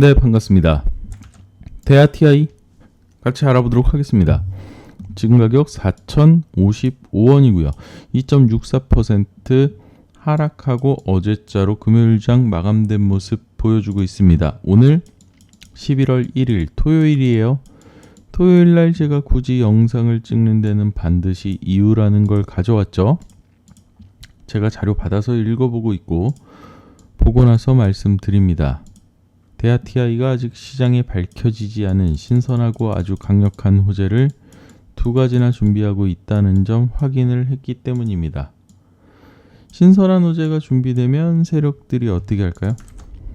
네, 반갑습니다. 대하 TI 같이 알아보도록 하겠습니다. 지금 가격 4,055원이고요. 2.64% 하락하고 어제자로 금요일장 마감된 모습 보여주고 있습니다. 오늘 11월 1일 토요일이에요. 토요일 날 제가 굳이 영상을 찍는 데는 반드시 이유라는 걸 가져왔죠. 제가 자료 받아서 읽어보고 있고 보고 나서 말씀드립니다. TI가 아직 시장에 밝혀지지 않은 신선하고 아주 강력한 호재를 두 가지나 준비하고 있다는 점 확인을 했기 때문입니다. 신선한 호재가 준비되면 세력들이 어떻게 할까요?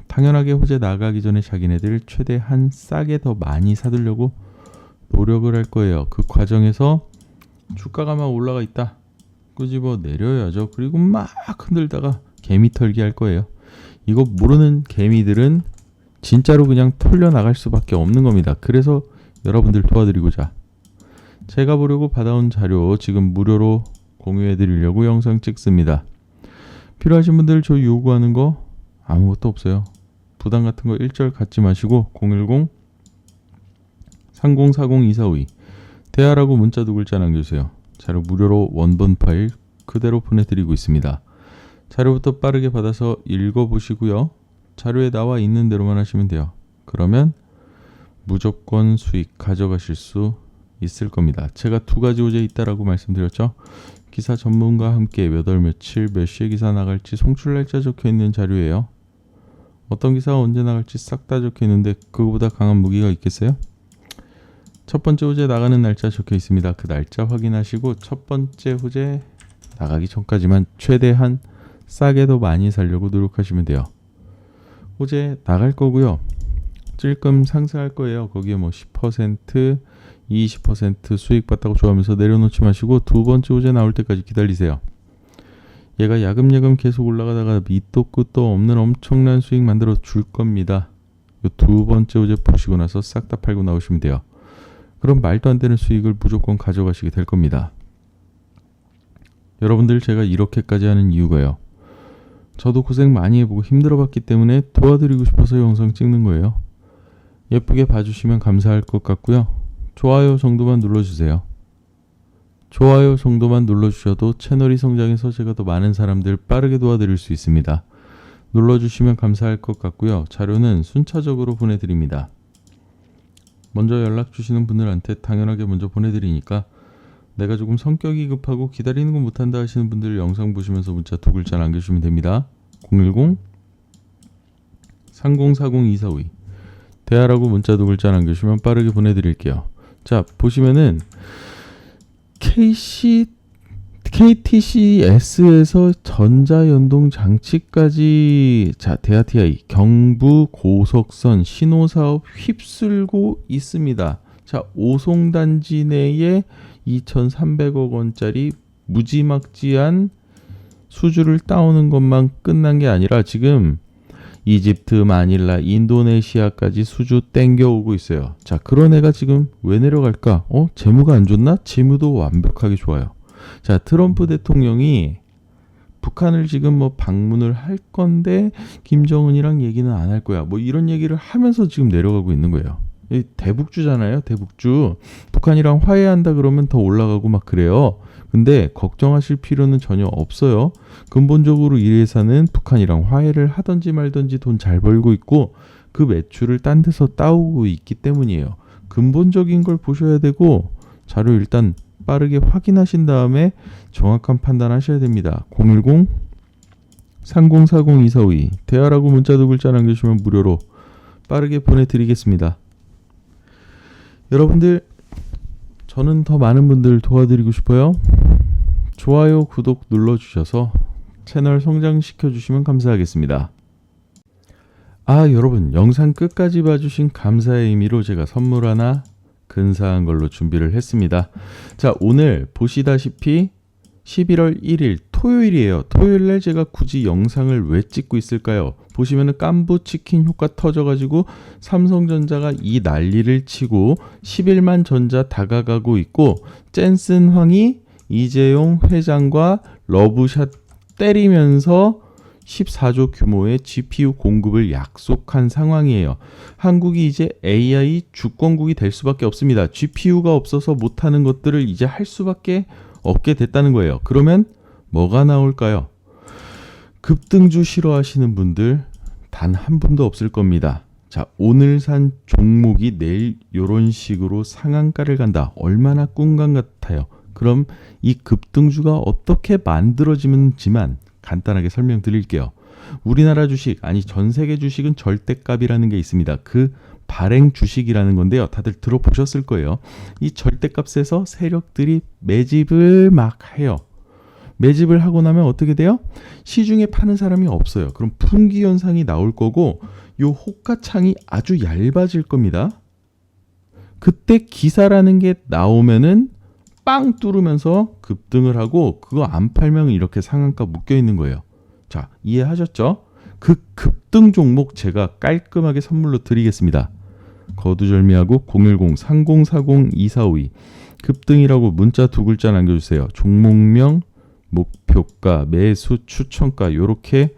당연하게 호재 나가기 전에 자기네들 최대한 싸게 더 많이 사두려고 노력을 할 거예요. 그 과정에서 주가가 막 올라가 있다. 끄집어 내려야죠. 그리고 막 흔들다가 개미 털기 할 거예요. 이거 모르는 개미들은 진짜로 그냥 털려 나갈 수밖에 없는 겁니다. 그래서 여러분들 도와드리고자 제가 보려고 받아온 자료 지금 무료로 공유해 드리려고 영상 찍습니다. 필요하신 분들 저 요구하는 거 아무것도 없어요. 부담 같은 거 일절 갖지 마시고 010 3040-2452 대하라고 문자 두 글자 남겨주세요. 자료 무료로 원본 파일 그대로 보내드리고 있습니다. 자료부터 빠르게 받아서 읽어보시고요. 자료에 나와 있는 대로만 하시면 돼요. 그러면 무조건 수익 가져가실 수 있을 겁니다. 제가 두 가지 호재 있다라고 말씀드렸죠. 기사 전문가와 함께 몇 월 며칠 몇 시에 기사 나갈지 송출 날짜 적혀 있는 자료예요. 어떤 기사가 언제 나갈지 싹 다 적혀 있는데 그거보다 강한 무기가 있겠어요? 첫 번째 호재 나가는 날짜 적혀 있습니다. 그 날짜 확인하시고 첫 번째 호재 나가기 전까지만 최대한 싸게도 많이 살려고 노력하시면 돼요. 호재 나갈 거고요. 찔끔 상승할 거예요. 거기에 뭐 10%, 20% 수익 봤다고 좋아하면서 내려놓지 마시고 두 번째 호재 나올 때까지 기다리세요. 얘가 야금야금 계속 올라가다가 밑도 끝도 없는 엄청난 수익 만들어 줄 겁니다. 이두 번째 호재 보시고 나서 싹 다 팔고 나오시면 돼요. 그럼 말도 안 되는 수익을 무조건 가져가시게 될 겁니다. 여러분들 제가 이렇게까지 하는 이유가요. 저도 고생 많이 해보고 힘들어봤기 때문에 도와드리고 싶어서 영상 찍는 거예요. 예쁘게 봐주시면 감사할 것 같고요. 좋아요 정도만 눌러주세요. 좋아요 정도만 눌러주셔도 채널이 성장해서 제가 더 많은 사람들 빠르게 도와드릴 수 있습니다. 눌러주시면 감사할 것 같고요. 자료는 순차적으로 보내드립니다. 먼저 연락 주시는 분들한테 당연하게 먼저 보내드리니까 내가 조금 성격이 급하고 기다리는 거 못한다 하시는 분들 영상 보시면서 문자 두 글자 남겨주시면 됩니다. 010 3040-2452 대하라고 문자 두 글자 남겨주시면 빠르게 보내드릴게요. 자 보시면은 KC KTCS에서 전자연동 장치까지 자 대하TI 경부 고속선 신호사업 휩쓸고 있습니다. 자 오송단지 내에 2,300억 원짜리 무지막지한 수주를 따오는 것만 끝난 게 아니라 지금 이집트, 마닐라, 인도네시아까지 수주 땡겨오고 있어요. 자, 그런 애가 지금 왜 내려갈까? 어? 재무가 안 좋나? 재무도 완벽하게 좋아요. 자, 트럼프 대통령이 북한을 지금 뭐 방문을 할 건데 김정은이랑 얘기는 안 할 거야. 뭐 이런 얘기를 하면서 지금 내려가고 있는 거예요. 이 대북주잖아요. 대북주. 북한이랑 화해한다 그러면 더 올라가고 막 그래요. 근데 걱정하실 필요는 전혀 없어요. 근본적으로 이 회사는 북한이랑 화해를 하든지 말든지 돈 잘 벌고 있고 그 매출을 딴 데서 따오고 있기 때문이에요. 근본적인 걸 보셔야 되고 자료 일단 빠르게 확인하신 다음에 정확한 판단하셔야 됩니다. 010 3040-2452 대화라고 문자 두 글자 남겨주시면 무료로 빠르게 보내드리겠습니다. 여러분들 저는 더 많은 분들 도와드리고 싶어요. 좋아요, 구독 눌러주셔서 채널 성장시켜 주시면 감사하겠습니다. 아 여러분 영상 끝까지 봐주신 감사의 의미로 제가 선물 하나 근사한 걸로 준비를 했습니다. 자 오늘 보시다시피 11월 1일 토요일이에요. 토요일 날 제가 굳이 영상을 왜 찍고 있을까요? 보시면은 깐부 치킨 효과 터져가지고 삼성전자가 이 난리를 치고 11만 전자 다가가고 있고 젠슨 황이 이재용 회장과 러브샷 때리면서 14조 규모의 GPU 공급을 약속한 상황이에요. 한국이 이제 AI 주권국이 될 수밖에 없습니다. GPU가 없어서 못하는 것들을 이제 할 수밖에 없게 됐다는 거예요. 그러면 뭐가 나올까요? 급등주 싫어하시는 분들 단 한 분도 없을 겁니다. 자, 오늘 산 종목이 내일 이런 식으로 상한가를 간다. 얼마나 꿈감 같아요. 그럼 이 급등주가 어떻게 만들어지는지만 간단하게 설명드릴게요. 우리나라 주식, 아니 전 세계 주식은 절대값이라는 게 있습니다. 그 발행 주식이라는 건데요. 다들 들어보셨을 거예요. 이 절대값에서 세력들이 매집을 막 해요. 매집을 하고 나면 어떻게 돼요? 시중에 파는 사람이 없어요. 그럼 풍기 현상이 나올 거고 요 호가창이 아주 얇아질 겁니다. 그때 기사라는 게 나오면은 빵 뚫으면서 급등을 하고 그거 안 팔면 이렇게 상한가 묶여 있는 거예요. 자, 이해하셨죠? 그 급등 종목 제가 깔끔하게 선물로 드리겠습니다. 거두절미하고 010-3040-2452 급등이라고 문자 두 글자 남겨주세요. 종목명, 목표가, 매수, 추천가 요렇게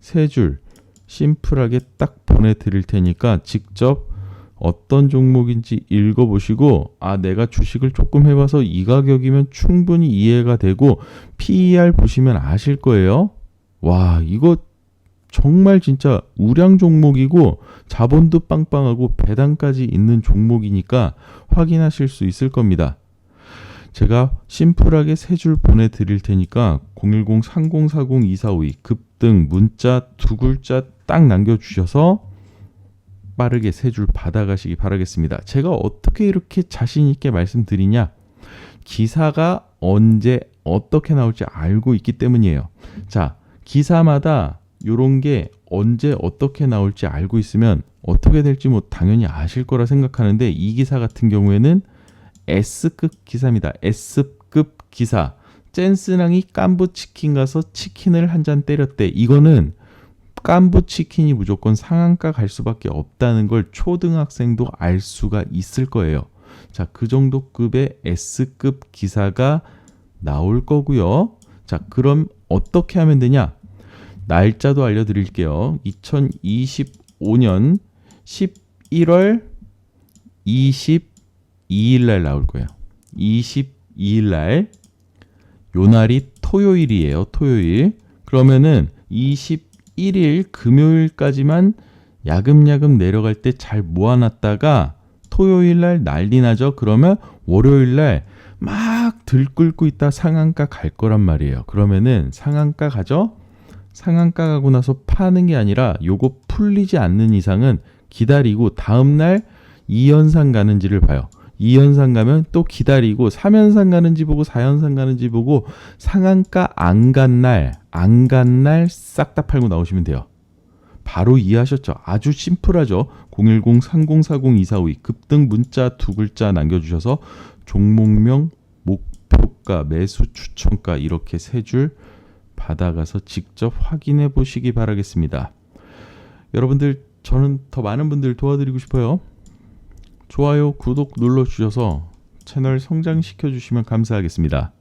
세 줄 심플하게 딱 보내 드릴 테니까 직접 어떤 종목인지 읽어보시고 아 내가 주식을 조금 해봐서 이 가격이면 충분히 이해가 되고 PER 보시면 아실 거예요. 와 이거 정말 진짜 우량 종목이고 자본도 빵빵하고 배당까지 있는 종목이니까 확인하실 수 있을 겁니다. 제가 심플하게 세 줄 보내드릴 테니까 010-3040-2452 급등 문자 두 글자 딱 남겨주셔서 빠르게 세 줄 받아가시기 바라겠습니다. 제가 어떻게 이렇게 자신 있게 말씀드리냐? 기사가 언제 어떻게 나올지 알고 있기 때문이에요. 자, 기사마다 요런 게 언제 어떻게 나올지 알고 있으면 어떻게 될지 뭐 당연히 아실 거라 생각하는데 이 기사 같은 경우에는 S급 기사입니다. S급 기사. 젠스랑이 깐부 치킨 가서 치킨을 한 잔 때렸대. 이거는 깐부 치킨이 무조건 상한가 갈 수밖에 없다는 걸 초등학생도 알 수가 있을 거예요. 자, 그 정도 급의 S급 기사가 나올 거고요. 자, 그럼 어떻게 하면 되냐? 날짜도 알려드릴게요. 2025년 11월 22일 날 나올 거예요. 22일 날, 요 날이 토요일이에요. 토요일. 그러면은 21일 금요일까지만 야금야금 내려갈 때 잘 모아놨다가 토요일 날 난리 나죠. 그러면 월요일 날 막 들끓고 있다 상한가 갈 거란 말이에요. 그러면은 상한가 가죠? 상한가 가고 나서 파는 게 아니라 요거 풀리지 않는 이상은 기다리고 다음날 2연상 가는지를 봐요. 2연상 가면 또 기다리고 3연상 가는지 보고 4연상 가는지 보고 상한가 안 간 날, 안 간 날 싹 다 팔고 나오시면 돼요. 바로 이해하셨죠? 아주 심플하죠? 010-3040-2452 급등 문자 두 글자 남겨주셔서 종목명, 목표가, 매수 추천가 이렇게 세 줄 받아가서 직접 확인해 보시기 바라겠습니다. 여러분들 저는 더 많은 분들 도와드리고 싶어요. 좋아요, 구독 눌러주셔서 채널 성장시켜 주시면 감사하겠습니다.